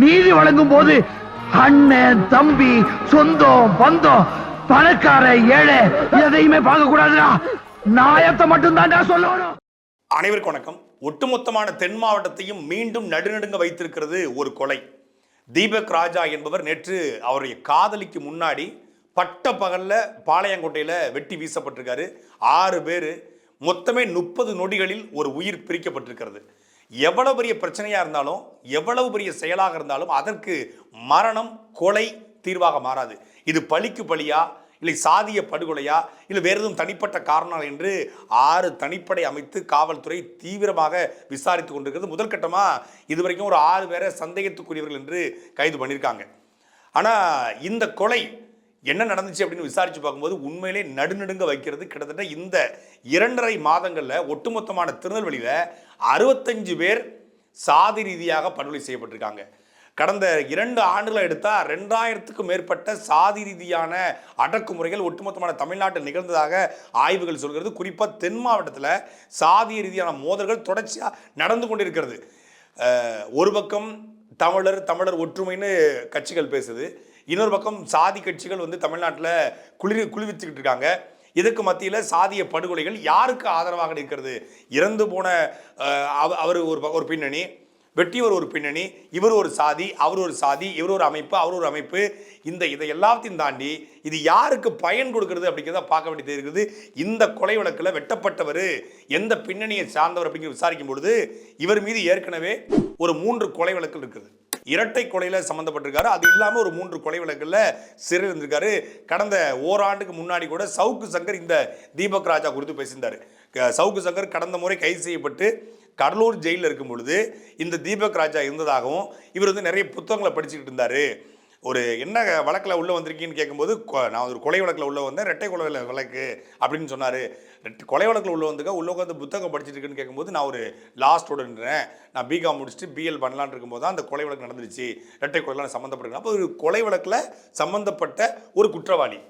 நீதி வழங்கும் போது அண்ணன் தம்பி சொந்தம் பந்தம் பணக்கார ஏழை எதையுமே பார்க்க கூடாதுடா நாயத்தை மட்டும் சொல்லணும். அனைவருக்கும் வணக்கம். ஒட்டுமொத்தமான தென் மாவட்டத்தையும் மீண்டும் நடுநடுங்க வைத்திருக்கிறது ஒரு கொலை. தீபக் ராஜா என்பவர் நேற்று அவருடைய காதலிக்கு முன்னாடி பட்ட பகல்ல பாளையங்கோட்டையில் வெட்டி வீசப்பட்டிருக்காரு. ஆறு பேர் மொத்தமே முப்பது நொடிகளில் ஒரு உயிர் பிரிக்கப்பட்டிருக்கிறது. எவ்வளவு பெரிய பிரச்சனையாக இருந்தாலும் எவ்வளவு பெரிய செயலாக இருந்தாலும் அதற்கு மரணம் கொலை தீர்வாக மாறாது. இது பழிக்கு பழியா இல்லை சாதிய படுகொலையா இல்லை வேறு எதுவும் தனிப்பட்ட காரணம் என்று ஆறு தனிப்படை அமைத்து காவல்துறை தீவிரமாக விசாரித்து கொண்டிருக்கிறது. முதற்கட்டமாக இதுவரைக்கும் ஒரு ஆறு பேரை சந்தேகத்துக்குரியவர்கள் என்று கைது பண்ணியிருக்காங்க. ஆனால் இந்த கொலை என்ன நடந்துச்சு அப்படின்னு விசாரித்து பார்க்கும்போது உண்மையிலே நடுநடுங்க வைக்கிறது. கிட்டத்தட்ட இந்த இரண்டரை மாதங்களில் ஒட்டுமொத்தமான திருநெல்வேலியில் அறுபத்தஞ்சு பேர் சாதி ரீதியாக படுகொலை செய்யப்பட்டிருக்காங்க. கடந்த இரண்டு ஆண்டுகளை எடுத்தால் ரெண்டாயிரத்துக்கும் மேற்பட்ட சாதி ரீதியான அடக்குமுறைகள் ஒட்டுமொத்தமான தமிழ்நாட்டில் நிகழ்ந்ததாக ஆய்வுகள் சொல்கிறது. குறிப்பாக தென் மாவட்டத்தில் சாதிய ரீதியான மோதல்கள் தொடர்ச்சியாக நடந்து கொண்டிருக்கிறது. ஒரு பக்கம் தமிழர் தமிழர் ஒற்றுமைன்னு கட்சிகள் பேசுது. இன்னொரு பக்கம் சாதி கட்சிகள் வந்து தமிழ்நாட்டில் குளிர் குளிர்விச்சுக்கிட்டு இருக்காங்க. இதுக்கு மத்தியில் சாதிய படுகொலைகள் யாருக்கு ஆதரவாக இருக்கிறது இறந்து போன அவ- அவர் ஒரு ஒரு பின்னணி வெட்டியவர் ஒரு பின்னணி இவர் ஒரு சாதி அவர் ஒரு சாதி இவர் ஒரு அமைப்பு அவர் ஒரு அமைப்பு. இந்த இதை எல்லாத்தையும் தாண்டி இது யாருக்கு பயன் கொடுக்கிறது அப்படிங்கிறத பார்க்க வேண்டியது இருக்குது. இந்த கொலை வழக்கில் வெட்டப்பட்டவர் எந்த பின்னணியை சார்ந்தவர் அப்படிங்கிற விசாரிக்கும் பொழுது இவர் மீது ஏற்கனவே ஒரு மூன்று கொலை வழக்கு இருக்குது. இரட்டை கொலையில் சம்மந்தப்பட்டிருக்காரு அது இல்லாமல் ஒரு மூன்று கொலை வழக்கில் சிறையில் இருந்திருக்காரு கடந்த ஓராண்டுக்கு முன்னாடி கூட சவுக்கு சங்கர் இந்த தீபக் ராஜா குறித்து பேசியிருந்தார். சவுக்கு சங்கர் கடந்த முறை கைது செய்யப்பட்டு கடலூர் ஜெயிலில் இருக்கும் பொழுது இந்த தீபக் ராஜா இருந்ததாகவும் இவர் வந்து நிறைய புத்தகங்களை படிச்சுக்கிட்டு இருந்தார். ஒரு என்ன வழக்கில் உள்ளே வந்திருக்கீங்கன்னு கேட்கும்போது கொ- நான் ஒரு கொலை வழக்கில் உள்ளே வந்தேன் ரெட்டை கொலை வழக்கு அப்படின்னு சொன்னார். கொலை வழக்கில் உள்ள வந்துக்க உள்ளே உட்காந்து புத்தகம் படிச்சுட்டு இருக்குன்னு கேட்கும்போது நான் ஒரு லா ஸ்டூடெண்ட்றேன் நான் பிகாம் முடிச்சுட்டு பிஎல் பண்ணலான்னு இருக்கும்போது தான் அந்த கொலை வழக்கு நடந்துருச்சு. ரெட்டை கொலைலாம் சம்மந்தப்பட்டிருக்கேன் அப்போ ஒரு கொலை வழக்கில் சம்மந்தப்பட்ட ஒரு குற்றவாளி.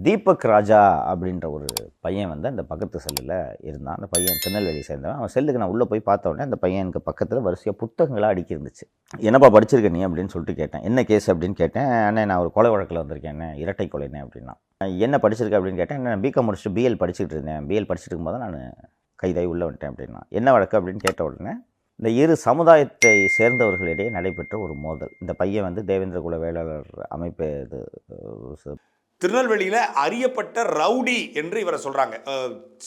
தீபக் ராஜா அப்படின்ற ஒரு பையன் வந்து அந்த பக்கத்து செல்லில் இருந்தான். அந்த பையன் திருநெல்வேலி சேர்ந்தவன். அவன் செல்லுக்கு நான் உள்ளே போய் பார்த்த உடனே அந்த பையனுக்கு பக்கத்தில் வரிசையாக புத்தகங்களாக அடுக்கி இருந்துச்சு என்னப்பா படிச்சிருக்க நீ? அப்படின்னு சொல்லிட்டு கேட்டேன். என்ன கேஸ்? அப்படின்னு கேட்டேன். அண்ணே நான் ஒரு கொலை வழக்கில் வந்திருக்கேன். என்ன இரட்டை கொலைனே அப்படின்னா என்ன படிச்சிருக்க? அப்படின்னு கேட்டேன். நான் பிகாம் முடிச்சுட்டு பிஎல் படிச்சுட்டு இருந்தேன். பிஎல் படிச்சுட்டு இருக்கும்போது நான் கைதாகி உள்ளே வந்துட்டேன் அப்படின்னா என்ன வழக்கு? அப்படின்னு கேட்ட உடனே இந்த இரு சமுதாயத்தை சேர்ந்தவர்களிடையே நடைபெற்ற ஒரு மோதல். இந்த பையன் வந்து தேவேந்திர குல வேளாளர் அமைப்பு இது திருநெல்வேலியில் அறியப்பட்ட ரவுடி என்று இவரை சொல்கிறாங்க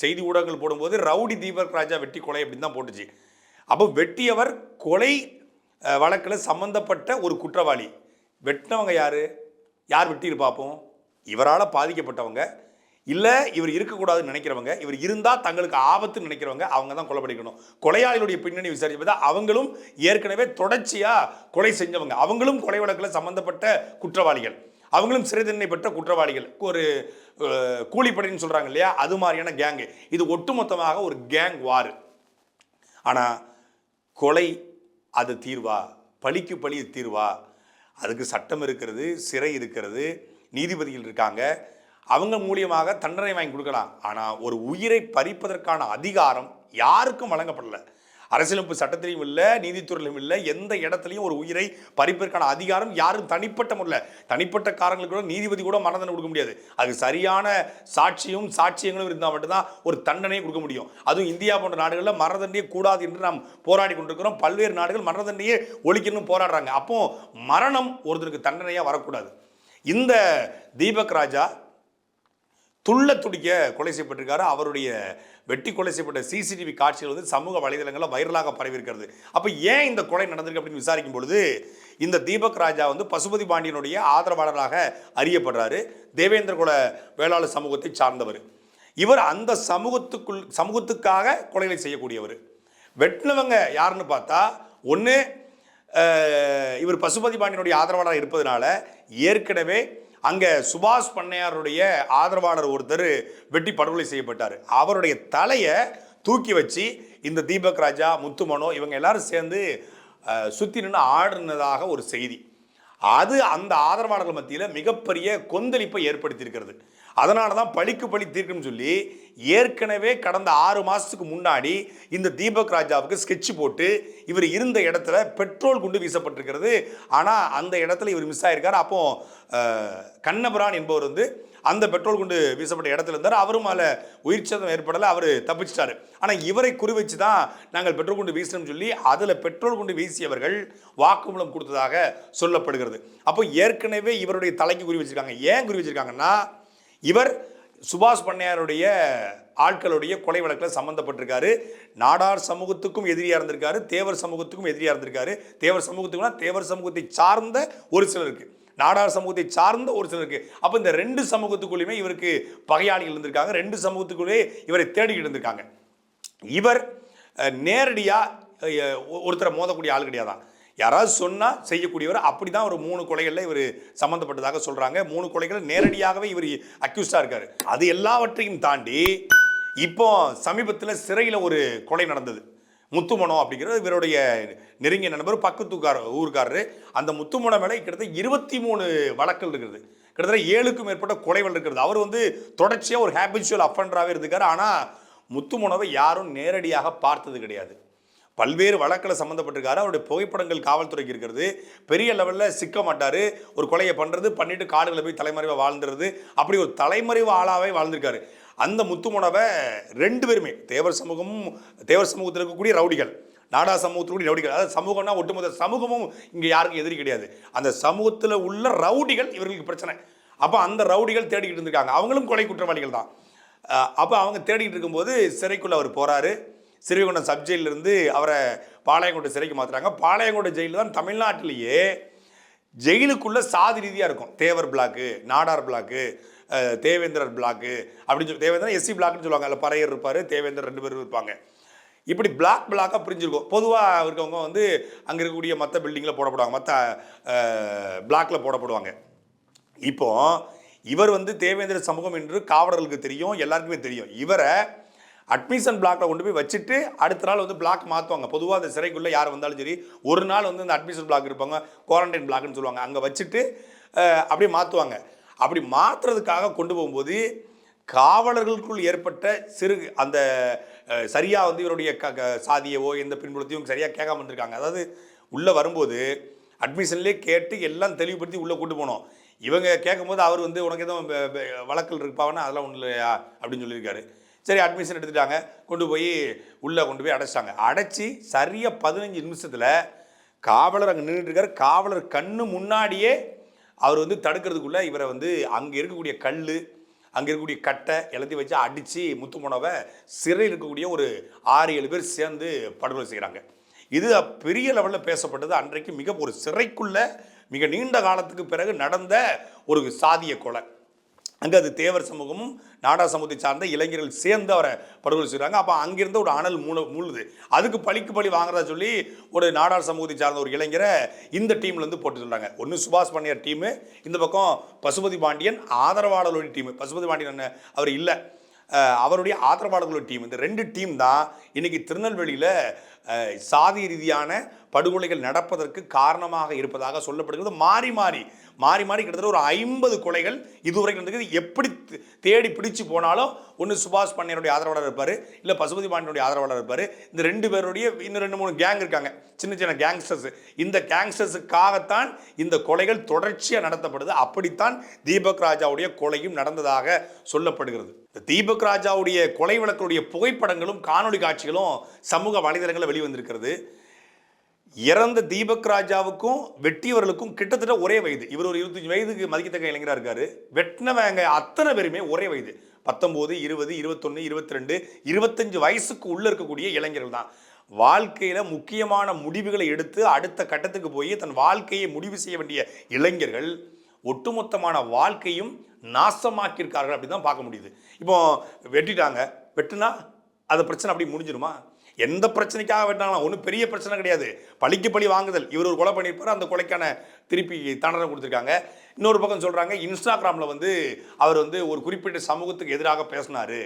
செய்தி ஊடகங்கள் போடும்போது ரவுடி தீபக் ராஜா வெட்டி கொலை அப்படின்னு தான் போட்டுச்சு. அப்போ வெட்டியவர் கொலை வழக்கில் சம்மந்தப்பட்ட ஒரு குற்றவாளி. வெட்டினவங்க யார்? யார் வெட்டியிரு பார்ப்போம் இவரால் பாதிக்கப்பட்டவங்க. இல்லை இவர் இருக்கக்கூடாதுன்னு நினைக்கிறவங்க. இவர் இருந்தால் தங்களுக்கு ஆபத்துன்னு நினைக்கிறவங்க. அவங்க தான் கொலை பண்ணிக்கணும். கொலையாளிகளுடைய பின்னணி விசாரிச்சு பார்த்தா அவங்களும் ஏற்கனவே தொடர்ச்சியாக கொலை செஞ்சவங்க. அவங்களும் கொலை வழக்கில் சம்மந்தப்பட்ட குற்றவாளிகள். அவங்களும் சிறை தண்டனை பெற்ற குற்றவாளிகள். ஒரு கூலிப்படைன்னு சொல்கிறாங்க இல்லையா? அது மாதிரியான கேங்கு இது ஒட்டுமொத்தமாக ஒரு கேங் வார் ஆனால் கொலை அது தீர்வா? பழிக்கு பழி தீர்வா? அதுக்கு சட்டம் இருக்கிறது சிறை இருக்கிறது நீதிபதிகள் இருக்காங்க. அவங்க மூலியமாக தண்டனை வாங்கி கொடுக்கலாம். ஆனால் ஒரு உயிரை பறிப்பதற்கான அதிகாரம் யாருக்கும் வழங்கப்படலை. அரசியலமைப்பு சட்டத்திலையும் இல்லை நீதித்துறையிலும் இல்லை எந்த இடத்துலையும் ஒரு உயிரை பறிப்பதற்கான அதிகாரம் யாரும் தனிப்பட்ட முறையில் தனிப்பட்ட காரணங்களுக்கு கூட நீதிபதி கூட மனதனை கொடுக்க முடியாது. அது சரியான சாட்சியும் சாட்சியங்களும் இருந்தால் மட்டும்தான் ஒரு தண்டனையை கொடுக்க முடியும். அதுவும் இந்தியா போன்ற நாடுகளில் மரணதண்டையே கூடாது என்று நாம் போராடி கொண்டிருக்கிறோம். பல்வேறு நாடுகள் மரணதண்டையே ஒழிக்கணும்னு போராடுறாங்க. அப்போ மரணம் ஒருத்தருக்கு தண்டனையாக வரக்கூடாது. இந்த தீபக் ராஜா துள்ள துடிக்க கொலை செய்யப்பட்டிருக்காரு. அவருடைய வெட்டி கொலை செய்யப்பட்ட சிசிடிவி காட்சிகள் வந்து சமூக வலைதளங்களில் வைரலாக பரவியிருக்கிறது. அப்போ ஏன் இந்த கொலை நடந்திருக்கு அப்படின்னு விசாரிக்கும் பொழுது இந்த தீபக் ராஜா வந்து பசுபதி பாண்டியனுடைய ஆதரவாளராக அறியப்படுறாரு. தேவேந்திர குல வேளாளர் சமூகத்தை சார்ந்தவர். இவர் அந்த சமூகத்துக்குள் சமூகத்துக்காக கொலைகளை செய்யக்கூடியவர். வெட்டினவங்க யாருன்னு பார்த்தா ஒன்று இவர் பசுபதி பாண்டியனுடைய ஆதரவாளராக இருப்பதனால ஏற்கனவே அங்கே சுபாஷ் பண்ணையாருடைய ஆதரவாளர் ஒருத்தர் வெட்டி படுகொலை செய்யப்பட்டார். அவருடைய தலையை தூக்கி வச்சு இந்த தீபக் ராஜா முத்துமனோ இவங்க எல்லாரும் சேர்ந்து சுற்றி நின்று ஆடுனதாக ஒரு செய்தி. அது அந்த ஆதரவாளர்கள் மத்தியில் மிகப்பெரிய கொந்தளிப்பை ஏற்படுத்தியிருக்கிறது. அதனால தான் பழிக்கு பழி தீர்க்கணும்னு சொல்லி ஏற்கனவே கடந்த ஆறு மாதத்துக்கு முன்னாடி இந்த தீபக் ராஜாவுக்கு ஸ்கெட்ச் போட்டு இவர் இருந்த இடத்துல பெட்ரோல் குண்டு வீசப்பட்டிருக்கிறது. ஆனால் அந்த இடத்துல இவர் மிஸ் ஆயிருக்கார். அப்போ கண்ணபுரான் என்பவர் வந்து அந்த பெட்ரோல் குண்டு வீசப்பட்ட இடத்துல இருந்தார். அவரும் அதில் உயிர் சேதம் ஏற்படலை அவர் தப்பிச்சிட்டாரு. ஆனால் இவரை குறி வச்சு தான் நாங்கள் பெட்ரோல் குண்டு வீசணும்னு சொல்லி அதில் பெட்ரோல் குண்டு வீசியவர்கள் வாக்குமூலம் கொடுத்ததாக சொல்லப்படுகிறது. அப்போ ஏற்கனவே இவருடைய தலைக்கு குறி வச்சிருக்காங்க. ஏன் குறி வச்சிருக்காங்கன்னா இவர் சுபாஷ் பண்ணையாருடைய ஆட்களுடைய கொலை வழக்கில் சம்மந்தப்பட்டிருக்காரு நாடார் சமூகத்துக்கும் எதிரியாக இருந்திருக்காரு. தேவர் சமூகத்துக்கும் எதிரியாக இருந்திருக்காரு. தேவர் சமூகத்துக்குனா தேவர் சமூகத்தை சார்ந்த ஒரு சிலருக்கு. நாடார் சமூகத்தை சார்ந்த ஒரு சிலருக்கு. அப்போ இந்த ரெண்டு சமூகத்துக்குள்ளேயுமே இவருக்கு பகையாளிகள் இருந்திருக்காங்க. ரெண்டு சமூகத்துக்குள்ளேயே இவரை தேடிக்கிட்டு இருந்திருக்காங்க. இவர் நேரடியாக ஒருத்தரை மோதக்கூடிய ஆள் கிடையாதான் யாராவது சொன்னால் செய்யக்கூடியவர் அப்படி தான் ஒரு மூணு கொலைகளில் இவர் சம்மந்தப்பட்டதாக சொல்கிறாங்க மூணு கொலைகள் நேரடியாகவே இவர் அக்யூஸ்டாக இருக்கார். அது எல்லாவற்றையும் தாண்டி இப்போ சமீபத்தில் சிறையில் ஒரு கொலை நடந்தது. முத்துமணம் அப்படிங்கிறது இவருடைய நெருங்கிய நண்பர் பக்கத்துக்கார ஊருக்காரரு அந்த முத்துமணம் மேலே கிட்டத்தட்ட இருபத்தி மூணு வழக்கல் இருக்குது. கிட்டத்தட்ட ஏழுக்கும் மேற்பட்ட கொலைகள் இருக்கிறது அவர் வந்து தொடர்ச்சியாக ஒரு ஹேபிச்சுவல் அஃபண்டராகவே இருந்திருக்காரு ஆனால் முத்துமணவை யாரும் நேரடியாக பார்த்தது கிடையாது. பல்வேறு வழக்கில் சம்மந்தப்பட்டிருக்காரு அவருடைய புகைப்படங்கள் காவல்துறைக்கு இருக்கிறது. பெரிய லெவலில் சிக்க மாட்டார். ஒரு கொலையை பண்ணுறது பண்ணிட்டு காடுகளை போய் தலைமறைவாக வாழ்ந்துறது. அப்படி ஒரு தலைமறைவு ஆளாவே வாழ்ந்திருக்காரு. அந்த முத்துமனவை ரெண்டு பேருமே தேவர் சமூகமும் தேவர் சமூகத்தில் இருக்கக்கூடிய ரவுடிகள் நாடா சமூகத்தில் ரவுடிகள் அதாவது சமூகம்னா ஒட்டுமொத்த சமூகமும் இங்கே யாருக்கும் எதிரி கிடையாது. அந்த சமூகத்தில் உள்ள ரவுடிகள் இவர்களுக்கு பிரச்சனை. அப்போ அந்த ரவுடிகள் தேடிக்கிட்டு இருந்திருக்காங்க. அவங்களும் கொலை குற்றவாளிகள் தான். அப்போ அவங்க தேடிக்கிட்டு இருக்கும்போது சிறைக்குள்ளே அவர் போகிறாரு சிறுவிகுண்டம் சப்ஜெயிலிருந்து அவரை பாளையங்கோட்டை சிறைக்கு மாற்றுறாங்க பாளையங்கோட்டை ஜெயிலில் தான் தமிழ்நாட்டிலேயே ஜெயிலுக்குள்ளே சாதி ரீதியாக இருக்கும். Thevar block Nadar block Devendrar block அப்படின்னு சொல்லி தேவேந்திரன் எஸ்சி பிளாக்னு சொல்லுவாங்க. அதில் பறையர் இருப்பார் தேவேந்திரர் ரெண்டு பேரும் இருப்பாங்க. இப்படி பிளாக் பிளாக்காக பிரிஞ்சிருக்கும். பொதுவாக இருக்கவங்க வந்து அங்கே இருக்கக்கூடிய மற்ற பில்டிங்கில் போடப்படுவாங்க. மற்ற பிளாக்கில் போடப்படுவாங்க. இப்போது இவர் வந்து தேவேந்திர சமூகம் என்று காவலர்களுக்கு தெரியும் எல்லாருக்குமே தெரியும். இவரை அட்மிஷன் பிளாக்ல கொண்டு போய் வச்சுட்டு அடுத்த நாள் வந்து பிளாக் மாற்றுவாங்க பொதுவாக அந்த சிறைக்குள்ளே யார் வந்தாலும் சரி ஒரு நாள் வந்து இந்த அட்மிஷன் பிளாக் இருப்பாங்க குவாரண்டைன் பிளாக்னு சொல்லுவாங்க. அங்கே வச்சுட்டு அப்படியே மாற்றுவாங்க அப்படி மாற்றுறதுக்காக கொண்டு போகும்போது காவலர்களுக்குள் ஏற்பட்ட சிறு அந்த சரியாக வந்து இவருடைய க சாதியவோ எந்த பின்புலத்தையும் சரியாக கேட்காம இருந்திருக்காங்க. அதாவது உள்ளே வரும்போது அட்மிஷன்லேயே கேட்டு எல்லாம் தெளிவுபடுத்தி உள்ளே கூட்டு போனோம். இவங்க கேட்கும்போது அவர் வந்து உனக்கு எதுவும் வழக்கல் இருப்பாவனா அதெல்லாம் ஒன்றும் இல்லையா? அப்படின்னு சொல்லியிருக்காரு. சரி அட்மிஷன் எடுத்துட்டாங்க. கொண்டு போய் உள்ளே கொண்டு போய் அடைச்சிட்டாங்க. அடைச்சி சரியாக பதினஞ்சு நிமிஷத்தில் காவலர் அங்கே நின்றுட்டு காவலர் கண்ணு முன்னாடியே அவர் வந்து தடுக்கிறதுக்குள்ளே இவரை வந்து அங்கே இருக்கக்கூடிய கல் அங்கே இருக்கக்கூடிய கட்டை எல்லாத்தையும் வச்சு அடித்து முத்து போனவை சிறையில் இருக்கக்கூடிய ஒரு ஆறு ஏழு பேர் சேர்ந்து படுகொலை செய்கிறாங்க இது பெரிய லெவலில் பேசப்பட்டது. அன்றைக்கு மிக ஒரு சிறைக்குள்ளே மிக நீண்ட காலத்துக்கு பிறகு நடந்த ஒரு சாதிய கொலை. அங்கே அது தேவர் சமூகமும் நாடா சமூகத்தை சார்ந்த இளைஞர்கள் சேர்ந்து அவரை படுகொலை செய்கிறாங்க. அப்போ அங்கிருந்து ஒரு அனல் மூல மூழுது அதுக்கு பழிக்கு பழி வாங்குறதா சொல்லி ஒரு நாடார் சமூகத்தை சார்ந்த ஒரு இளைஞரை இந்த டீம்லேருந்து போட்டு சொல்கிறாங்க ஒன்று சுபாஷ் பாண்டியர் டீமு இந்த பக்கம் பசுபதி பாண்டியன் ஆதரவாளர்களுடைய டீமு பசுபதி பாண்டியன் என்ன? அவர் இல்லை. அவருடைய ஆதரவாளர்களோட டீம் இந்த ரெண்டு டீம் தான் இன்னைக்கு திருநெல்வேலியில் சாதி ரீதியான படுகொலைகள் நடப்பதற்கு காரணமாக இருப்பதாக சொல்லப்படுகிறது. மாறி மாறி மாறி மாறி கிட்டத்தட்ட ஒரு ஐம்பது கொலைகள் இதுவரைக்கும் நடந்தது எப்படி தேடி பிடிச்சு போனாலும் ஒன்று சுபாஷ் பாண்டியனுடைய ஆதரவாளர் இருப்பார் இல்லை பசுபதி பாண்டியனுடைய ஆதரவாளர் இருப்பார். இந்த ரெண்டு பேருடைய இன்னும் ரெண்டு மூணு கேங் இருக்காங்க. சின்ன சின்ன கேங்ஸ்டர்ஸ் இந்த கேங்ஸ்டர்ஸுக்காகத்தான் இந்த கொலைகள் தொடர்ச்சியாக நடத்தப்படுது. அப்படித்தான் தீபக் ராஜாவுடைய கொலையும் நடந்ததாக சொல்லப்படுகிறது. இந்த தீபக் ராஜாவுடைய கொலை வழக்குடைய புகைப்படங்களும் காணொளி காட்சிகளும் சமூக வலைதளங்களில் வெளிவந்திருக்கிறது. இறந்த தீபக் ராஜாவுக்கும் வெட்டியவர்களுக்கும் கிட்டத்தட்ட ஒரே வயது. இவர் ஒரு இருபத்தஞ்சு வயதுக்கு மதிக்கத்தக்க இளைஞராக இருக்காரு. வெட்டினவங்க அத்தனை பேருமே ஒரே வயது. பத்தொம்போது இருபது இருபத்தொன்று இருபத்தி ரெண்டு இருபத்தஞ்சு வயசுக்கு உள்ள இருக்கக்கூடிய இளைஞர்கள் தான். வாழ்க்கையில் முக்கியமான முடிவுகளை எடுத்து அடுத்த கட்டத்துக்கு போய் தன் வாழ்க்கையை முடிவு செய்ய வேண்டிய இளைஞர்கள் ஒட்டுமொத்தமான வாழ்க்கையும் நாசமாக்கியிருக்கார்கள் அப்படி தான் பார்க்க முடியுது. இப்போ வெட்டிட்டாங்க. வெட்டுனா அது பிரச்சனை அப்படி முடிஞ்சிருமா? எந்த பிரச்சனைக்காக வெட்டினாலும் ஒன்றும் பெரிய பிரச்சனை கிடையாது. பழிக்கு பழி வாங்குதல். இவர் ஒரு கொலை பண்ணியிருப்பார் அந்த கொலைக்கான திருப்பி தண்டனை கொடுத்துருக்காங்க. இன்னொரு பக்கம் சொல்கிறாங்க இன்ஸ்டாகிராமில் வந்து அவர் வந்து ஒரு குறிப்பிட்ட சமூகத்துக்கு எதிராக பேசினார்.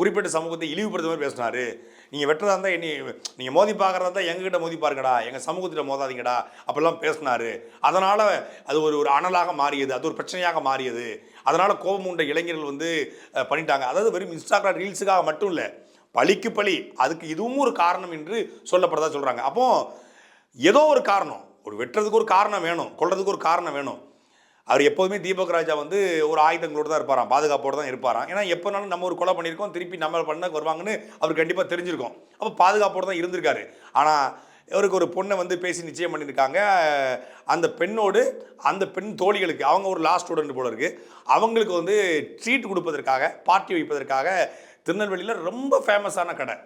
குறிப்பிட்ட சமூகத்தை இழிவுபடுத்த மாதிரி பேசினாரு. நீங்கள் வெட்டுறதா இருந்தால் என்னை நீங்கள் மோதி பார்க்குறதா இருந்தால் எங்ககிட்ட மோதி பாருங்கடா எங்கள் சமூகத்திட்ட மோதாதீங்கடா அப்படிலாம் பேசினார். அதனால் அது ஒரு ஒரு அனலாக மாறியது அது ஒரு பிரச்சனையாக மாறியது. அதனால் கோபம் உண்ட இளைஞர்கள் வந்து பண்ணிட்டாங்க. அதாவது வெறும் இன்ஸ்டாகிராம் ரீல்ஸுக்காக மட்டும் இல்லை பழிக்கு பழி அதுக்கு இதுவும் ஒரு காரணம் என்று சொல்லப்படுறதா சொல்கிறாங்க அப்போ ஏதோ ஒரு காரணம் ஒரு வெட்டுறதுக்கு ஒரு காரணம் வேணும் கொள்றதுக்கு ஒரு காரணம் வேணும். அவர் எப்போதுமே தீபக் ராஜா வந்து ஒரு ஆயுதங்களோடு தான் இருப்பாராம் பாதுகாப்போடு தான் இருப்பாராம். ஏன்னா எப்போனாலும் நம்ம ஒரு கொலை பண்ணியிருக்கோம் திருப்பி நம்ம பண்ண வருவாங்கன்னு அவர் கண்டிப்பாக தெரிஞ்சிருக்கோம். அப்போ பாதுகாப்போடு தான் இருந்திருக்காரு. ஆனால் இவருக்கு ஒரு பொண்ணை வந்து பேசி நிச்சயம் பண்ணியிருக்காங்க. அந்த பெண்ணோடு அந்த பெண் தோழிகளுக்கு அவங்க ஒரு லாஸ்ட் ஸ்டூடெண்ட் போல இருக்குது அவங்களுக்கு வந்து ட்ரீட் கொடுப்பதற்காக பார்ட்டி வைப்பதற்காக திருநெல்வேலியில் ரொம்ப ஃபேமஸான கடை.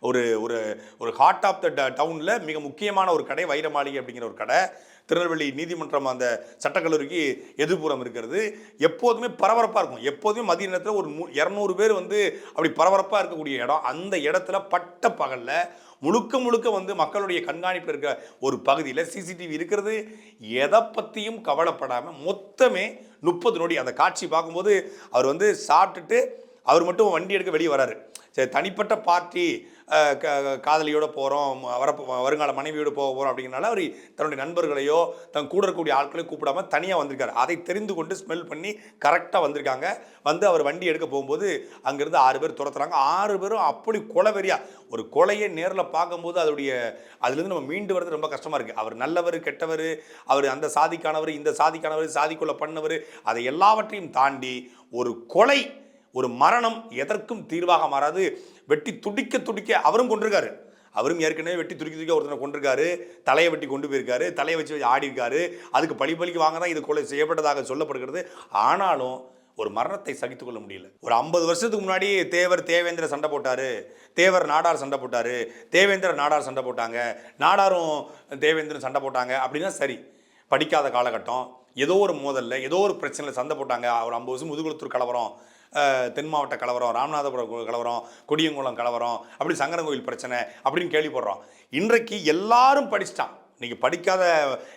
ஒரு ஒரு ஒரு ஹார்ட் ஆஃப் த டவுனில் மிக முக்கியமான ஒரு கடை வைர மாளிகை அப்படிங்கிற ஒரு கடை. திருநெல்வேலி நீதிமன்றம் அந்த சட்டக்கல்லூரிக்கு எதிர்ப்புறம் இருக்கிறது. எப்போதுமே பரபரப்பாக இருக்கும். எப்போதுமே மதிய நேரத்தில் ஒரு மு இரநூறு பேர் வந்து அப்படி பரபரப்பாக இருக்கக்கூடிய இடம். அந்த இடத்துல பட்ட பகலில் முழுக்க முழுக்க வந்து மக்களுடைய கண்காணிப்பில் இருக்க ஒரு பகுதியில் சிசிடிவி இருக்கிறது. எதை பற்றியும் கவலைப்படாமல் மொத்தமே முப்பது நொடி அந்த காட்சி பார்க்கும்போது அவர் வந்து சாப்பிட்டுட்டு அவர் மட்டும் வண்டி எடுக்க வெளியே வராரு. சரி தனிப்பட்ட பார்ட்டி காதலியோடு க- போகிறோம் வர வருங்கால மனைவியோடு போக போகிறோம் அப்படிங்கிறனால அவர் தன்னுடைய நண்பர்களையோ தன் கூட இருக்கக்கூடிய ஆட்களையும் கூப்பிடாம தனியாக வந்திருக்காரு. அதை தெரிந்து கொண்டு ஸ்மெல் பண்ணி கரெக்டாக வந்திருக்காங்க. வந்து அவர் வண்டி எடுக்க போகும்போது அங்கேருந்து ஆறு பேர் துரத்துறாங்க. ஆறு பேரும் அப்படி கொலவெறியா. ஒரு கொலையை நேரில் பார்க்கும்போது அதோடைய அதுலேருந்து நம்ம மீண்டு வர்றது ரொம்ப கஷ்டமாக இருக்குது அவர் நல்லவர் கெட்டவர் அவர் அந்த சாதிக்கானவர் இந்த சாதிக்கானவர் சாதிக்குள்ள பண்ணவர் அதை எல்லாவற்றையும் தாண்டி ஒரு கொலை ஒரு மரணம் எதற்கும் தீர்வாக மாறாது. வெட்டி துடிக்க துடிக்க அவரும் கொண்டிருக்காரு அவரும் ஏற்கனவே வெட்டி துடிக்க துடிக்க ஒருத்தனை கொண்டிருக்காரு தலையை வெட்டி கொண்டு போயிருக்காரு. தலையை வச்சு ஆடி இருக்காரு. அதுக்கு பழி பழிக்கு வாங்க தான் இது கொலை செய்யப்பட்டதாக சொல்லப்படுகிறது. ஆனாலும் ஒரு மரணத்தை சகித்துக்கொள்ள முடியல. ஒரு ஐம்பது வருஷத்துக்கு முன்னாடி தேவர் தேவேந்திர சண்டை போட்டாரு. தேவர் நாடார் சண்டை போட்டாரு. தேவேந்திர நாடார் சண்டை போட்டாங்க. நாடாரும் தேவேந்திரன் சண்டை போட்டாங்க அப்படின்னா சரி. படிக்காத காலகட்டம். ஏதோ ஒரு மோதலில் ஏதோ ஒரு பிரச்சனையில் சண்டை போட்டாங்க. ஒரு ஐம்பது வருஷம் முதுகுளத்தூர் கலவரம். தென் மாவட்ட கலவரம் ராமநாதபுரம் கலவரம் கொடியங்குளம் கலவரம் அப்படி சங்கரங்கோயில் பிரச்சனை அப்படின்னு கேள்விப்படுறோம். இன்றைக்கு எல்லாரும் படிச்சிட்டான். இன்றைக்கி படிக்காத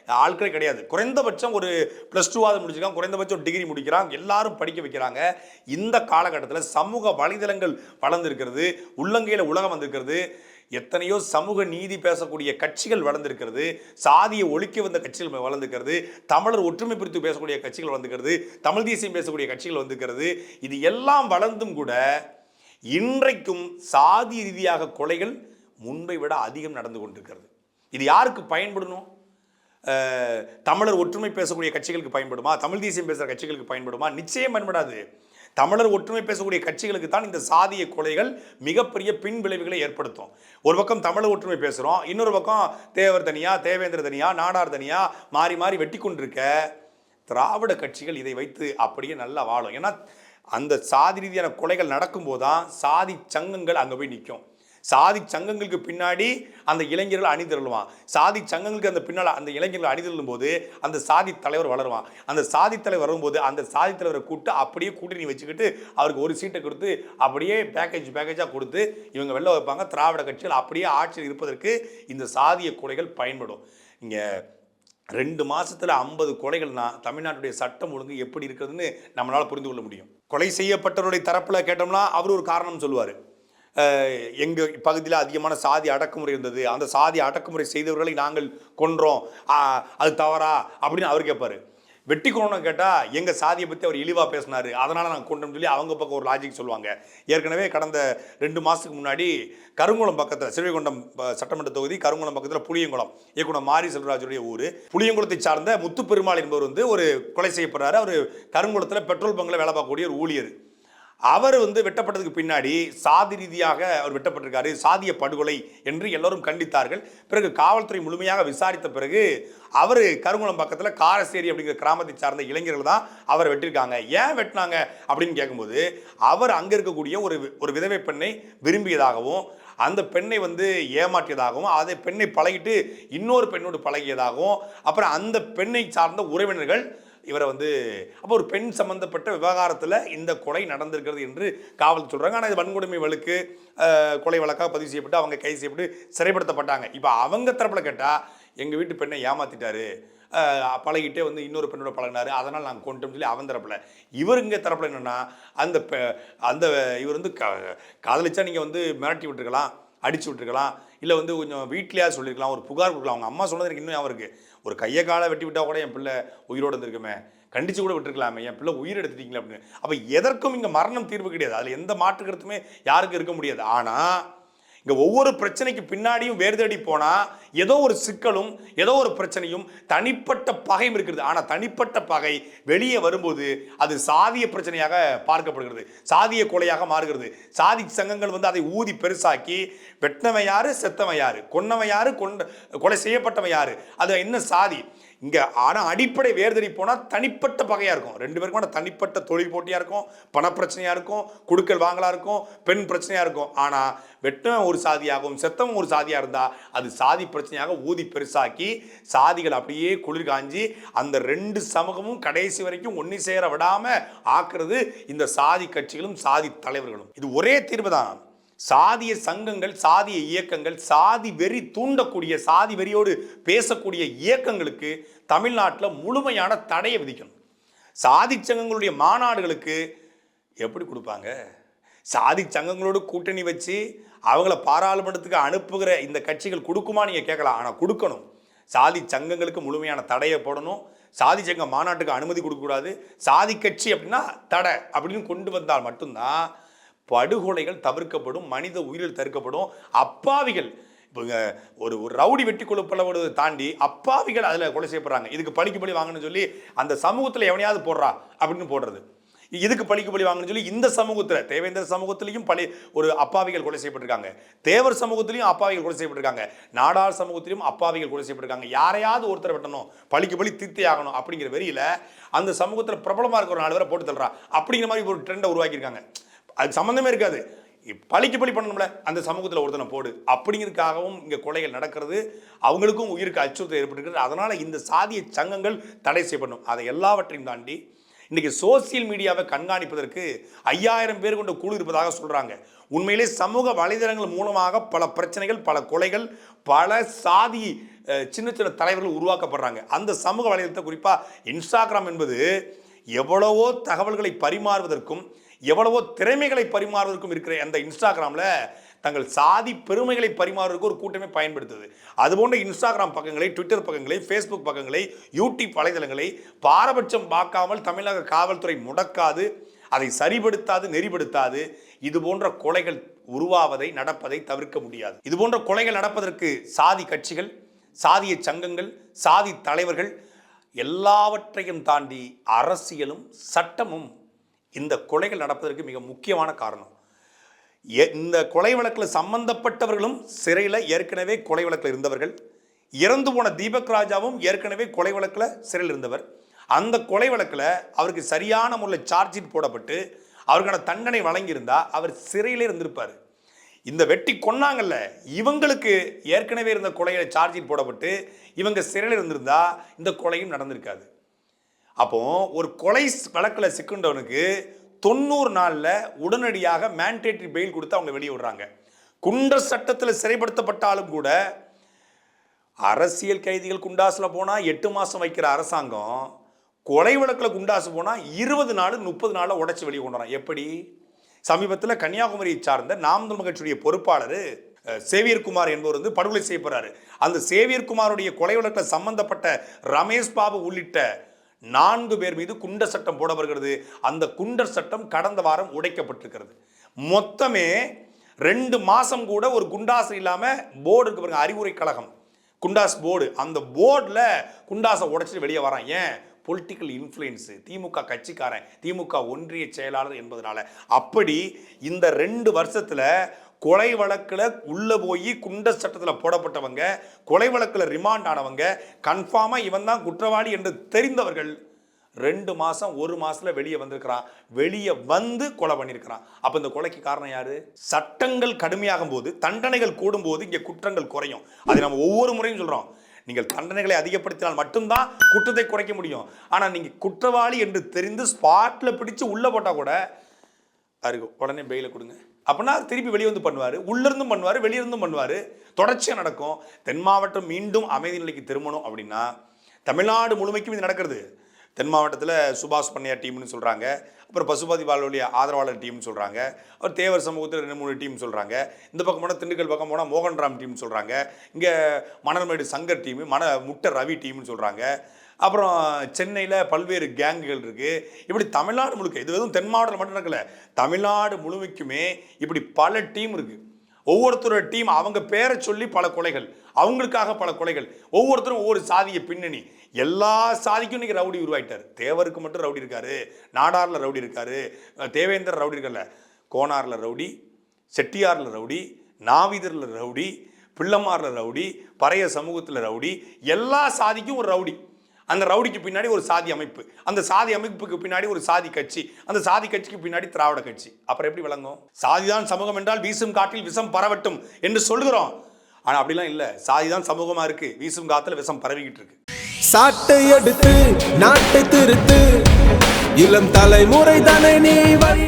ஆட்களே கிடையாது. குறைந்தபட்சம் ஒரு ப்ளஸ் டூவாவது முடிச்சிருக்கான். குறைந்தபட்சம் டிகிரி முடிக்கிறான். எல்லாரும் படிக்க வைக்கிறாங்க. இந்த காலகட்டத்தில் சமூக வலைதளங்கள் வளர்ந்துருக்கிறது. உள்ளங்கையில் உலகம் வந்திருக்கிறது. எத்தனையோ சமூக நீதி பேசக்கூடிய கட்சிகள் வளர்ந்திருக்கிறது சாதியை ஒழிக்க வந்த கட்சிகள் வளர்ந்துக்கிறது தமிழர் ஒற்றுமை பிரித்து பேசக்கூடிய கட்சிகள் வளர்ந்துக்கிறது தமிழ் தேசியம் பேசக்கூடிய கட்சிகள் வந்திருக்கிறது இது எல்லாம் வளர்ந்தும் கூட இன்றைக்கும் சாதி ரீதியாக கொலைகள் முன்பை விட அதிகம் நடந்து கொண்டிருக்கிறது. இது யாருக்கு பயன்படணும்? தமிழர் ஒற்றுமை பேசக்கூடிய கட்சிகளுக்கு பயன்படுமா? தமிழ் தேசியம் பேசுகிற கட்சிகளுக்கு பயன்படுமா? நிச்சயம் பயன்படாது. தமிழர் ஒற்றுமை பேசக்கூடிய கட்சிகளுக்கு தான் இந்த சாதிய கொலைகள் மிகப்பெரிய பின் விளைவுகளை ஏற்படுத்தும். ஒரு பக்கம் தமிழர் ஒற்றுமை பேசுகிறோம் இன்னொரு பக்கம் தேவர் தனியா தேவேந்திர தனியா நாடார் தனியா மாறி மாறி வெட்டி கொண்டிருக்க திராவிட கட்சிகள் இதை வைத்து அப்படியே நல்லா வாழும். ஏன்னா அந்த சாதி ரீதியான கொலைகள் நடக்கும்போது தான் சாதி சங்கங்கள் அங்கே போய் நிற்கும் சாதி சங்கங்களுக்கு பின்னாடி அந்த இளைஞர்கள் அணிதிரளுவான். சாதி சங்கங்களுக்கு அந்த பின்னால் அந்த இளைஞர்கள் அணிதிரளும் போது அந்த சாதி தலைவர் வளருவான். அந்த சாதி தலைவர் வரும்போது அந்த சாதி தலைவரை கூப்பிட்டு அப்படியே கூட்டணி வச்சுக்கிட்டு அவருக்கு ஒரு சீட்டை கொடுத்து அப்படியே பேக்கேஜ் பேக்கேஜாக கொடுத்து இவங்க வெளில வைப்பாங்க. திராவிட கட்சிகள் அப்படியே ஆட்சியில் இருப்பதற்கு இந்த சாதிய கொலைகள் பயன்படும். இங்கே ரெண்டு மாதத்தில் ஐம்பது கொலைகள்னா தமிழ்நாட்டுடைய சட்டம் ஒழுங்கு எப்படி இருக்கிறதுன்னு நம்மளால் புரிந்து கொள்ள முடியும். கொலை செய்யப்பட்டவருடைய தரப்பில் கேட்டோம்னா அவர் ஒரு காரணம் சொல்லுவார். எங்கள் பகுதியில் அதிகமான சாதி அடக்குமுறை இருந்தது. அந்த சாதி அடக்குமுறை செய்தவர்களை நாங்கள் கொன்றோம். அது தவறா? அப்படின்னு அவர் கேட்பார் வெட்டி கொண்டோம் கேட்டால் எங்கள் சாதியை பற்றி அவர் இழிவாக பேசினார். அதனால் நாங்கள் கொண்டோம்னு சொல்லி அவங்க பக்கம் ஒரு லாஜிக் சொல்லுவாங்க. ஏற்கனவே கடந்த ரெண்டு மாதத்துக்கு முன்னாடி கருங்குளம் பக்கத்தில் சிறுவைகுண்டம் சட்டமன்ற தொகுதி கருங்குளம் பக்கத்தில் புளியங்குளம் இயக்குனர் மாரி செல்வராஜுடைய ஊர். புளியங்குளத்தை சார்ந்த முத்துப்பெருமாள் என்பவர் வந்து ஒரு கொலை செய்யப்படுறாரு. அவர் கருங்குளத்தில் பெட்ரோல் பங்கில் வேலை பார்க்கக்கூடிய ஒரு ஊழியர். அவர் வந்து வெட்டப்பட்டதுக்கு பின்னாடி சாதி ரீதியாக அவர் வெட்டப்பட்டிருக்காரு. சாதிய படுகொலை என்று எல்லோரும் கண்டித்தார்கள். பிறகு காவல்துறை முழுமையாக விசாரித்த பிறகு அவர் கருங்குளம் பக்கத்தில் காரசேரி அப்படிங்கிற கிராமத்தை சார்ந்த இளைஞர்கள் தான் அவரை வெட்டிருக்காங்க. ஏன் வெட்டினாங்க அப்படின்னு கேட்கும்போது அவர் அங்கே இருக்கக்கூடிய ஒரு ஒரு விதவை பெண்ணை விரும்பியதாகவும் அந்த பெண்ணை வந்து ஏமாற்றியதாகவும் அதை பெண்ணை பழகிட்டு இன்னொரு பெண்ணோடு பழகியதாகவும் அப்புறம் அந்த பெண்ணை சார்ந்த உறவினர்கள் இவரை வந்து அப்போ ஒரு பெண் சம்மந்தப்பட்ட விவகாரத்தில் இந்த கொலை நடந்திருக்கிறது என்று காவல் சொல்கிறாங்க ஆனால் இது வன்கொடுமை வழக்கு கொலை வழக்காக பதிவு செய்யப்பட்டு அவங்க கைது செய்யப்பட்டு சிறைப்படுத்தப்பட்டாங்க. இப்போ அவங்க தரப்பில் கேட்டால் எங்கள் வீட்டு பெண்ணை ஏமாத்திட்டாரு. பழகிட்டே வந்து இன்னொரு பெண்ணோட பழகினாரு. அதனால் நாங்கள் கொண்டோம்னு சொல்லி அவன் தரப்பில். இவர் இங்கே தரப்பில் என்னென்னா அந்த பெ- அந்த இவர் வந்து கா காதலிச்சா நீங்கள் வந்து மிரட்டி விட்டுருக்கலாம் அடிச்சு விட்டுருக்கலாம். இல்லை வந்து கொஞ்சம் வீட்லேயா சொல்லியிருக்கலாம் ஒரு புகார் கொடுக்கலாம். அவங்க அம்மா சொன்னது எனக்கு இன்னும் ஞாபகம் ஒரு கையை காலை வெட்டி விட்டால் கூட என் பிள்ளை உயிரோடு இருந்திருக்குமே. கண்டிச்சு கூட விட்டுருக்கலாமே. என் பிள்ளை உயிர் எடுத்துட்டீங்களே அப்படின்னு. அப்போ எதற்கும் இங்கே மரணம் தீர்வு கிடையாது. அதில் எந்த மாற்று கருத்துமே யாருக்கும் இருக்க முடியாது. ஆனால் இங்க ஒவ்வொரு பிரச்சனைக்கு பின்னாடியும் வேர்தடி தேடி போனா ஏதோ ஒரு சிக்கலும் ஏதோ ஒரு பிரச்சனையும் தனிப்பட்ட பகையும் இருக்கிறது ஆனா தனிப்பட்ட பகை வெளியே வரும்போது அது சாதிய பிரச்சனையாக பார்க்கப்படுகிறது. சாதிய கொலையாக மாறுகிறது. சாதி சங்கங்கள் வந்து அதை ஊதி பெருசாக்கி வெட்டினவன் யாரு செத்தவன் யாரு கொன்னவன் யாரு கொண்ட கொலை செய்யப்பட்டவன் யாரு அது என்ன சாதி? இங்கே ஆனால் அடிப்படை வேர்தறி போனால் தனிப்பட்ட பகையாக இருக்கும். ரெண்டு பேருக்கும் தனிப்பட்ட தொழில் போட்டியாக இருக்கும் பணப்பிரச்சனையாக இருக்கும் குடுக்கல் வாங்கலாக இருக்கும் பெண் பிரச்சனையாக இருக்கும். ஆனால் வெட்டவன் ஒரு சாதியாகவும் செத்தவன் ஒரு சாதியாக இருந்தால் அது சாதி பிரச்சனையாக ஊதி பெருசாக்கி சாதிகள் அப்படியே குளிர் காஞ்சி அந்த ரெண்டு சமூகமும் கடைசி வரைக்கும் ஒன்று சேர விடாமல் ஆக்குறது இந்த சாதி கட்சிகளும் சாதி தலைவர்களும். இது ஒரே தீர்வு தான் சாதிய சங்கங்கள் சாதிய இயக்கங்கள் சாதி வெறி தூண்டக்கூடிய சாதி வெறியோடு பேசக்கூடிய இயக்கங்களுக்கு தமிழ்நாட்டில் முழுமையான தடையை விதிக்கணும். சாதி சங்கங்களுடைய மாநாடுகளுக்கு எப்படி கொடுப்பாங்க? சாதி சங்கங்களோடு கூட்டணி வச்சு அவங்கள பாராளுமன்றத்துக்கு அனுப்புகிற இந்த கட்சிகள் கொடுக்குமா நீங்கள் கேட்கலாம். ஆனால் கொடுக்கணும். சாதி சங்கங்களுக்கு முழுமையான தடையை போடணும். சாதி சங்க மாநாட்டுக்கு அனுமதி கொடுக்கக்கூடாது. சாதி கட்சி அப்படின்னா தடை அப்படின்னு கொண்டு வந்தால் மட்டும்தான் படுகொலைகள் தவிர்க்கப்படும் மனித உயிரில் தவிர்க்கப்படும். அப்பாவிகள் இப்போ ஒரு ஒரு ரவுடி வெட்டி கொள்ளப்படுவதை தாண்டி அப்பாவிகள் அதில் கொலை செய்யப்படுறாங்க. இதுக்கு பழிக்கு பழி வாங்கணும்னு சொல்லி அந்த சமூகத்தில் எவனையாவது போடுறா அப்படின்னு போடுறது. இதுக்கு பழிக்கு பழி வாங்கணும்னு சொல்லி இந்த சமூகத்தில் தேவேந்திர சமூகத்திலையும் பழி ஒரு அப்பாவிகள் கொலை செய்யப்பட்டிருக்காங்க. தேவர் சமூகத்திலையும் அப்பாவிகள் கொலை செய்யப்பட்டிருக்காங்க. நாடார் சமூகத்திலையும் அப்பாவிகள் கொலை செய்யப்பட்டிருக்காங்க. யாரையாவது ஒருத்தரை வெட்டணும் பழிக்கு பழி தீர்த்தே ஆகணும் அப்படிங்கிற வெறியில் அந்த சமூகத்தில் பிரபலமாக இருக்கிற ஒரு நாலு பேரை போட்டு தள்ளுறா. அப்படிங்கிற மாதிரி ஒரு ட்ரெண்டை உருவாக்கியிருக்காங்க. அது சம்மந்தமே இருக்காது. பழிக்கு பழி பண்ணணும்ல அந்த சமூகத்தில் ஒருத்தனை போடு. அப்படிங்கிறதுக்காகவும் இங்கே கொலைகள் நடக்கிறது அவங்களுக்கும் உயிருக்கு அச்சுறுத்தல் ஏற்பட்டுருக்கிறது. அதனால் இந்த சாதிய சங்கங்கள் தடை செய்யப்படணும். அதை எல்லாவற்றையும் தாண்டி இன்றைக்கி சோசியல் மீடியாவை கண்காணிப்பதற்கு ஐயாயிரம் பேர் கொண்ட குழு இருப்பதாக சொல்கிறாங்க உண்மையிலே சமூக வலைதளங்கள் மூலமாக பல பிரச்சனைகள் பல கொலைகள் பல சாதி சின்ன சின்ன தலைவர்கள் உருவாக்கப்படுறாங்க. அந்த சமூக வலைதளத்தை குறிப்பாக இன்ஸ்டாகிராம் என்பது எவ்வளவோ தகவல்களை பரிமாறுவதற்கும் எவ்வளவோ திறமைகளை பரிமாறுவதற்கும் இருக்கிற அந்த இன்ஸ்டாகிராமில் தங்கள் சாதி பெருமைகளை பரிமாறுவதற்கு ஒரு கூட்டமே பயன்படுத்துது. அதுபோன்ற இன்ஸ்டாகிராம் பக்கங்களை ட்விட்டர் பக்கங்களை ஃபேஸ்புக் பக்கங்களை யூடியூப் வலைதளங்களை பாரபட்சம் பார்க்காமல் தமிழக காவல்துறை முடக்காது அதை சரிபடுத்தாது நெறிப்படுத்தாது. இது போன்ற கொலைகள் உருவாவதை நடப்பதை தவிர்க்க முடியாது. இது போன்ற கொலைகள் நடப்பதற்கு சாதி கட்சிகள் சாதிய சங்கங்கள் சாதி தலைவர்கள் எல்லாவற்றையும் தாண்டி அரசியலும் சட்டமும் இந்த கொலைகள் நடப்பதற்கு மிக முக்கியமான காரணம். எ- இந்த கொலை வழக்கில் சம்பந்தப்பட்டவர்களும் சிறையில் ஏற்கனவே கொலை வழக்கில் இருந்தவர்கள். இறந்து போன தீபக் ராஜாவும் ஏற்கனவே கொலை வழக்கில் சிறையில் இருந்தவர். அந்த கொலை வழக்கில் அவருக்கு சரியான முறையில் சார்ஜ் ஷீட் போடப்பட்டு அவருக்கான தண்டனை வழங்கியிருந்தால் அவர் சிறையிலே இருந்திருப்பார். இந்த வெட்டி கொன்னாங்கல்ல இவங்களுக்கு ஏற்கனவே இருந்த கொலையில் சார்ஜ் ஷீட் போடப்பட்டு இவங்க சிறையில் இருந்திருந்தா இந்த கொலையும் நடந்திருக்காது. அப்போ ஒரு கொலை வழக்கில் சிக்குண்டவனுக்கு தொண்ணூறு நாளில் உடனடியாக மேண்டேட்டரி பெயில் கொடுத்து அவங்க வெளியே விடுறாங்க. குண்டர் சட்டத்தில் சிறைப்படுத்தப்பட்டாலும் கூட அரசியல் கைதிகள் குண்டாஸில் போனால் எட்டு மாதம் வைக்கிற அரசாங்கம் கொலை வழக்கில் குண்டாசு போனால் இருபது நாள் முப்பது நாளில் உடைச்சி வெளியே கொண்டு வரான். எப்படி? சமீபத்தில் கன்னியாகுமரியை சார்ந்த நாம் தமிழ் கட்சியுடைய பொறுப்பாளர் சேவியர்குமார் என்பவர் வந்து படுகொலை செய்யப்படுறாரு அந்த சேவியர்குமாருடைய கொலை வழக்கில் சம்பந்தப்பட்ட ரமேஷ் பாபு உள்ளிட்ட நான்கு பேர் மீது குண்டர் சட்டம் போட வருகிறது அந்த குண்டர் சட்டம் கடந்த வாரம் உடைக்கப்பட்டிருக்கிறது. மொத்தமே ரெண்டு மாதம் கூட ஒரு குண்டாசு இல்லாமல் போர்டு இருக்கு பாருங்க அறிவுரை கழகம். குண்டாஸ் போர்டு அந்த போர்டில் குண்டாசை உடைச்சிட்டு வெளியே வரான். ஏன்? பொலிட்டிக்கல் இன்ஃப்ளூயன்ஸு திமுக கட்சிக்காரன். திமுக ஒன்றிய செயலாளர் என்பதனால. அப்படி இந்த ரெண்டு வருஷத்தில் கொலை வழக்கில் உள்ளே போய் குண்ட சட்டத்தில் போடப்பட்டவங்க கொலை வழக்கில் ரிமாண்ட் ஆனவங்க கன்ஃபார்மாக இவன் தான் குற்றவாளி என்று தெரிந்தவர்கள் ரெண்டு மாதம் ஒரு மாதத்தில் வெளியே வந்திருக்கிறான். வெளியே வந்து கொலை பண்ணியிருக்கிறான் அப்போ இந்த கொலைக்கு காரணம் யார்? சட்டங்கள் கடுமையாகும் போது தண்டனைகள் கூடும்போது இங்கே குற்றங்கள் குறையும். அதை நம்ம ஒவ்வொரு முறையும் சொல்கிறோம் நீங்கள் தண்டனைகளை அதிகப்படுத்தினால் மட்டும்தான் குற்றத்தை குறைக்க முடியும். ஆனால் நீங்கள் குற்றவாளி என்று தெரிந்து ஸ்பாட்டில் பிடிச்சு உள்ளே போட்டால் கூட அருகு உடனே பெயில கொடுங்க. அப்படின்னா திருப்பி வெளியே வந்து பண்ணுவார் உள்ளிருந்தும் பண்ணுவார் வெளியிருந்தும் பண்ணுவார். தொடர்ச்சியாக நடக்கும். தென் மாவட்டம் மீண்டும் அமைதி நிலைக்கு திரும்பணும் அப்படின்னா தமிழ்நாடு முழுமைக்கும் இது நடக்கிறது. தென் மாவட்டத்தில் சுபாஷ் பண்ணையா டீம்னு சொல்கிறாங்க அப்புறம் பசுபதி பாலுடைய ஆதரவாளர் டீம்னு சொல்கிறாங்க அப்புறம் தேவர் சமூகத்தில் ரெண்டு மூணு டீம் சொல்கிறாங்க இந்த பக்கம் போனால் திண்டுக்கல் பக்கம் போனால் மோகன்ராம் டீம்னு சொல்கிறாங்க இங்கே மணல்மேடு சங்கர் டீம் மண முட்டை ரவி டீம்னு சொல்கிறாங்க அப்புறம் சென்னையில் பல்வேறு கேங்குகள் இருக்குது இப்படி தமிழ்நாடு முழுக்க இது வெறும் தென் மாவட்டத்தில் மட்டும் நடக்கல தமிழ்நாடு முழுமைக்குமே இப்படி பல டீம் இருக்குது ஒவ்வொருத்தரோட டீம் அவங்க பேரை சொல்லி பல கொலைகள் அவங்களுக்காக பல கொலைகள் ஒவ்வொருத்தரும் ஒவ்வொரு சாதிய பின்னணி. எல்லா சாதிக்கும் இன்னைக்கு ரவுடி உருவாயிட்டார். தேவருக்கு மட்டும் ரவுடி இருக்காரு நாடாரில் ரவுடி இருக்காரு தேவேந்தர் ரவுடி இருக்கல கோனாரில் ரவுடி செட்டியாரில் ரவுடி நாவிதரில் ரவுடி பிள்ளமாரில் ரவுடி பறைய சமூகத்தில் ரவுடி எல்லா சாதிக்கும் ஒரு ரவுடி. அந்த ரவுடிக்கு பின்னாடி ஒரு சாதி அமைப்பு அந்த சாதி அமைப்புக்கு பின்னாடி ஒரு சாதி கட்சி அந்த சாதி கட்சிக்கு பின்னாடி திராவிட கட்சி. அப்புறம் எப்படி விளங்கும்? சாதிதான் சமூகம் என்றால் வீசும் காட்டில் விஷம் பரவட்டும் என்று சொல்கிறோம் ஆனால் அப்படிலாம் இல்லை. சாதிதான் சமூகமா இருக்கு. வீசும் காத்துல விஷம் பரவிக்கிட்டு இருக்கு. சாட்டை எடுத்து நாட்டை திருத்து. இளம் தலைமுறை தானே நீ வழி